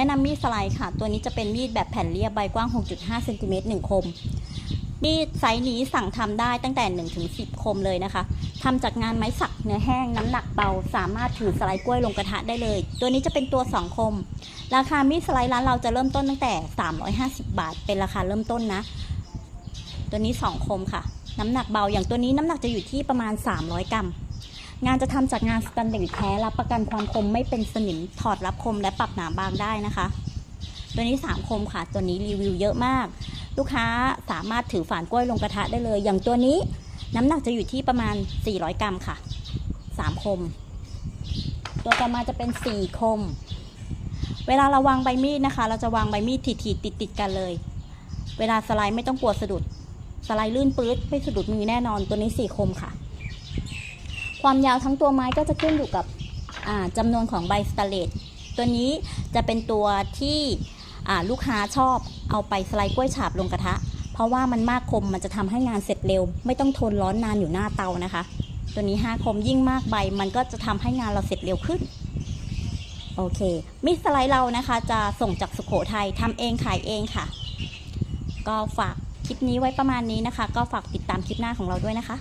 นะนำมีดสไลด์ค่ะ ตัวนี้จะเป็นมีดแบบแผ่นเรียบใบกว้าง 6.5เซนติเมตร1คม มีดไซส์นี้สั่งทำได้ตั้งแต่1ถึง10 คมเลยนะคะทำจากงานไม้สักเนื้อแห้งน้ำหนักเบา สามารถถือสไลด์กล้วยลงกระทะได้เลย ตัวนี้จะเป็นตัว 2 คม ราคามีดสไลด์ร้านเราจะเริ่มต้นตั้งแต่ 350 บาท เป็นราคาเริ่มต้นนะ ตัวนี้ 2 คมค่ะ น้ำหนักเบาอย่างตัวนี้น้ำหนักจะอยู่ที่ประมาณ 300 กรัม งานจะทำจากงานสแตนเลสแท้รับประกันความคมไม่เป็นสนิมถอดรับคมและปรับหนาบางได้นะคะ ตัวนี้ 3 คมค่ะ ตัวนี้รีวิวเยอะมาก ลูกค้าสามารถถือฝานกล้วยลงกระทะได้เลย อย่างตัวนี้น้ำหนักจะอยู่ที่ประมาณ 400 กรัมค่ะ 3 คม ตัวต่อมาจะเป็น 4 คม เวลาเราวางใบมีดนะคะ เราจะวางใบมีดถีดๆติดๆกันเลย เวลาสไลด์ไม่ต้องกลัวสะดุดสไลด์ลื่นปื๊ดไม่สะดุดมือแน่นอนตัวนี้ 4 คมค่ะ ความยาวทั้งตัวไม้ก็จะขึ้นอยู่กับอ่าจำนวนของใบสแตเลสตัวนี้จะเป็นตัวที่ลูกค้าชอบเอาไปสไลด์กล้วยฉาบลงกระทะ เพราะว่ามันมากคมมันจะทำให้งานเสร็จเร็ว ไม่ต้องทนร้อนนานอยู่หน้าเตานะคะ ตัวนี้5คมยิ่งมากใบ มันก็จะทำให้งานเราเสร็จเร็วขึ้นโอเคมิสไลด์เรานะคะ จะส่งจากสุขโขทัยทำเองขายเองค่ะ ก็ฝากคลิปนี้ไว้ประมาณนี้นะคะ ก็ฝากติดตามคลิปหน้าของเราด้วยนะคะ